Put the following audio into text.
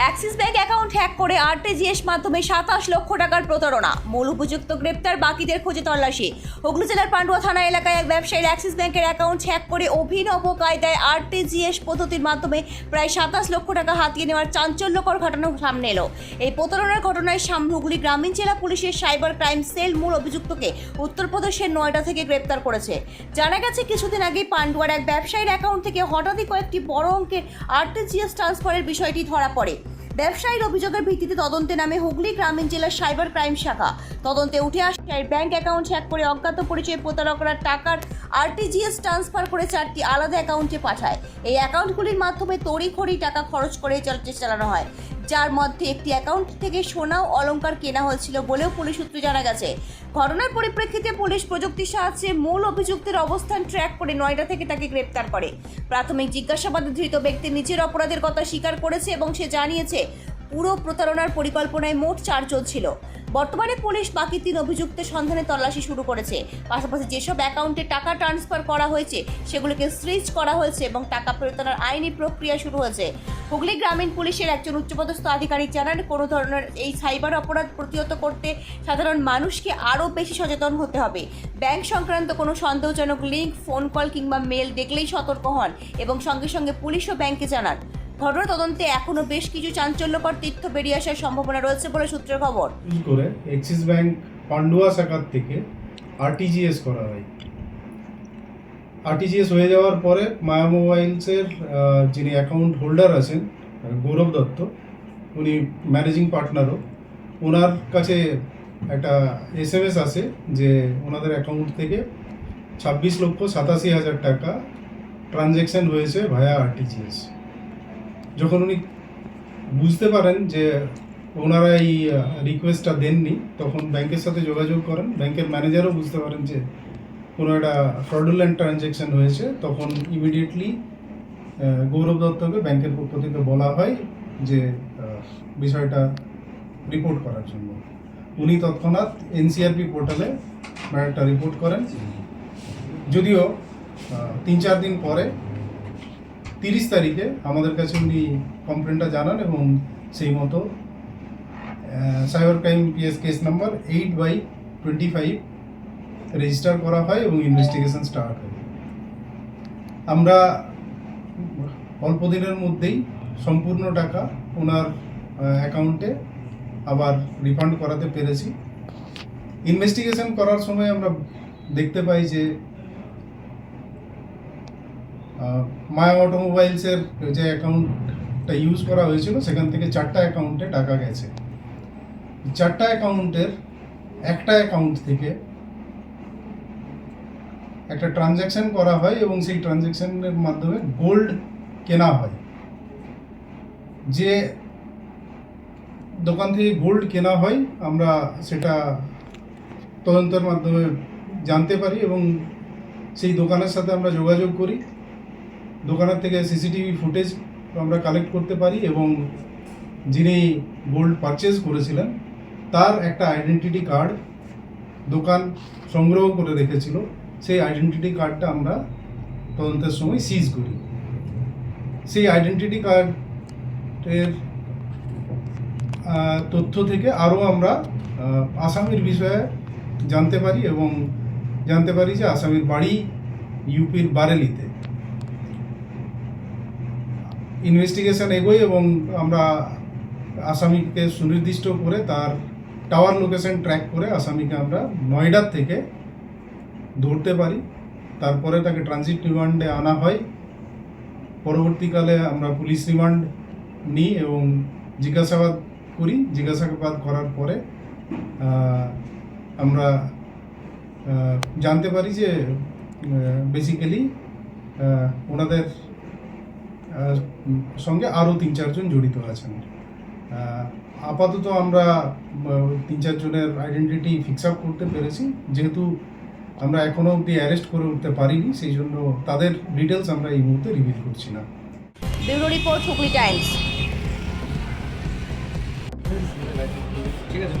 Axis bank account hack করে RTGS মাধ্যমে সাতাশ লক্ষ টাকার প্রতারণা। মূল উপযুক্ত গ্রেপ্তার বাকিদের খোঁজে তল্লাশি। হুগলি জেলার পান্ডুয়া থানা এলাকায় এক ব্যবসায়ীর অ্যাক্সিস ব্যাংকের অ্যাকাউন্ট হ্যাক করে অভিনব কায়দায় আরটিজিএস পদ্ধতির মাধ্যমে প্রায় সাতাশ লক্ষ টাকা হাতিয়ে নেওয়ার চাঞ্চল্যকর ঘটনা সামনে এলো। এই প্রতারণার ঘটনায় হুগলি গ্রামীণ জেলা পুলিশের সাইবার ক্রাইম সেল মূল অভিযুক্তকে উত্তরপ্রদেশের নয়ডা থেকে গ্রেপ্তার করেছে। জানা গেছে, কিছুদিন আগে পান্ডুয়ার এক ব্যবসায়ীর অ্যাকাউন্ট থেকে হঠাৎই কয়েকটি বড় অঙ্কের আরটিজিএস ট্রান্সফারের বিষয়টি ধরা পড়ে। ব্যবসায়ীর অভিযোগের ভিত্তিতে তদন্তে নামে হুগলি গ্রামীণ জেলার সাইবার ক্রাইম শাখা। তদন্তে উঠে আসে ব্যাংক অ্যাকাউন্ট হ্যাক করে অজ্ঞাত পরিচয়ে প্রতারকরা টাকার আরটিজিএস ট্রান্সফার করে চারটি আলাদা অ্যাকাউন্টে পাঠায়। এই অ্যাকাউন্টগুলির মাধ্যমে তড়িঘড়ি টাকা খরচ করে চল- চালানো হয়। যার মধ্যে একটি অ্যাকাউন্ট থেকে সোনা ও অলংকার কেনা হয়েছিল বলেও পুলিশ সূত্রে জানা গেছে। ঘটনার পরিপ্রেক্ষিতে পুলিশ প্রযুক্তির সাহায্যে মূল অভিযুক্তের অবস্থান ট্র্যাক করে নয়ডা থেকে তাকে গ্রেপ্তার করে। প্রাথমিক জিজ্ঞাসাবাদে ধৃত ব্যক্তি নিজের অপরাধের কথা স্বীকার করেছে এবং সে জানিয়েছে পুরো প্রতারণার পরিকল্পনায় মোট চারজন ছিল। বর্তমানে পুলিশ বাকি তিন অভিযুক্তের সন্ধানে তল্লাশি শুরু করেছে। পাশাপাশি যেসব অ্যাকাউন্টে টাকা ট্রান্সফার করা হয়েছে, সেগুলোকে সুইচ করা হয়েছে এবং টাকা ফেরতানোর আইনি প্রক্রিয়া শুরু হয়েছে। হুগলি গ্রামীণ পুলিশের একজন উচ্চপদস্থ আধিকারিক জানান, কোনো ধরনের এই সাইবার অপরাধ প্রতিহত করতে সাধারণ মানুষকে আরও বেশি সচেতন হতে হবে। ব্যাংক সংক্রান্ত কোনো সন্দেহজনক লিঙ্ক ফোন কল কিংবা মেল দেখলেই সতর্ক হন এবং সঙ্গে সঙ্গে পুলিশ ও ব্যাংকে জানান। ঘটনা তদন্তে এখনও বেশ কিছু চাঞ্চল্যকর তথ্য বেরিয়ে আসার সম্ভাবনা রয়েছে বলে সূত্রের খবর। করে? এক্সিস ব্যাংক পান্ডুয়া শাখার থেকে আরটিজিএস করা হয়। আরটিজিএস হয়ে যাওয়ার পরে মায়া মোবাইলসের যিনি অ্যাকাউন্ট হোল্ডার আছেন গৌরব দত্ত, উনি ম্যানেজিং পার্টনারও ওনার কাছে একটা এস এম এস আসে যে ওনাদের অ্যাকাউন্ট থেকে ছাব্বিশ লক্ষ সাতাশি হাজার টাকা ট্রানজ্যাকশন হয়েছে ভায়া আরটিজিএস যখন উনি বুঝতে পারেন যে ওনারা এই রিকোয়েস্টটা দেননি, তখন ব্যাংকের সাথে যোগাযোগ করেন। ব্যাংকের ম্যানেজারও বুঝতে পারেন যে কোনো একটা ফ্রডুলেন্ট ট্রানজ্যাকশন হয়েছে। তখন ইমিডিয়েটলি গৌরব দত্তকে ব্যাংকের পক্ষ থেকে বলা হয় যে বিষয়টা রিপোর্ট করার জন্য। উনি তৎক্ষণাৎ এনসিআরপি পোর্টালে একটা রিপোর্ট করেন। যদিও তিন চার দিন পরে তিরিশ তারিখে আমাদের কাছে উনি কমপ্লেনটা জানান এবং সেই মতো cyber crime PS case number eight by twenty five register করা হয় এবং ইনভেস্টিগেশন স্টার্ট হয়। আমরা অল্প দিনের মধ্যেই সম্পূর্ণ টাকা ওনার অ্যাকাউন্টে আবার রিফান্ড করাতে পেরেছি। ইনভেস্টিগেশন করার সময় আমরা দেখতে পাই যে মায়া অটোমোবাইলসের যে অ্যাকাউন্টটা ইউজ করা হয়েছিল, সেখান থেকে চারটা অ্যাকাউন্টে টাকা গেছে। চারটা অ্যাকাউন্টের একটা অ্যাকাউন্ট থেকে একটা ট্রানজ্যাকশন করা হয় এবং সেই ট্রানজ্যাকশানের মাধ্যমে গোল্ড কেনা হয়। যে দোকান থেকে গোল্ড কেনা হয়, আমরা সেটা তদন্তের মাধ্যমে জানতে পারি এবং সেই দোকানের সাথে আমরা যোগাযোগ করি। দোকানের থেকে সিসিটিভি ফুটেজ আমরা কালেক্ট করতে পারি এবং যিনি গোল্ড পারচেজ করেছিলেন, তার একটা আইডেন্টিটি কার্ড দোকান সংগ্রহ করে রেখেছিল। সেই আইডেন্টিটি কার্ডটা আমরা তদন্তের সময় সিজ করি। সেই আইডেন্টিটি কার্ডের তথ্য থেকে আরও আমরা আসামির বিষয়ে জানতে পারি এবং জানতে পারি যে আসামির বাড়ি ইউপির বারেলিতে। ইনভেস্টিগেশন এগোই এবং আমরা আসামিকে সুনির্দিষ্ট করে তার টাওয়ার লোকেশন ট্র্যাক করে আসামিকে আমরা নয়ডার থেকে ধরতে পারি। তারপরে তাকে ট্রানজিট রিমান্ডে আনা হয়। পরবর্তীকালে আমরা পুলিশ রিমান্ড নিই এবং জিজ্ঞাসাবাদ করি। জিজ্ঞাসাবাদ করার পরে আমরা জানতে পারি যে বেসিক্যালি ওনাদের সঙ্গে আরও তিন চারজন জড়িত আছেন। আপাতত আমরা তিন চারজনের আইডেন্টিটি ফিক্স আপ করতে পেরেছি। যেহেতু আমরা এখনও অবধি অ্যারেস্ট করে উঠতে পারিনি সেই জন্য তাদের ডিটেলস আমরা এই মুহূর্তে রিভিল করছি না। Bureau report Hooghly Times. ঠিক আছে।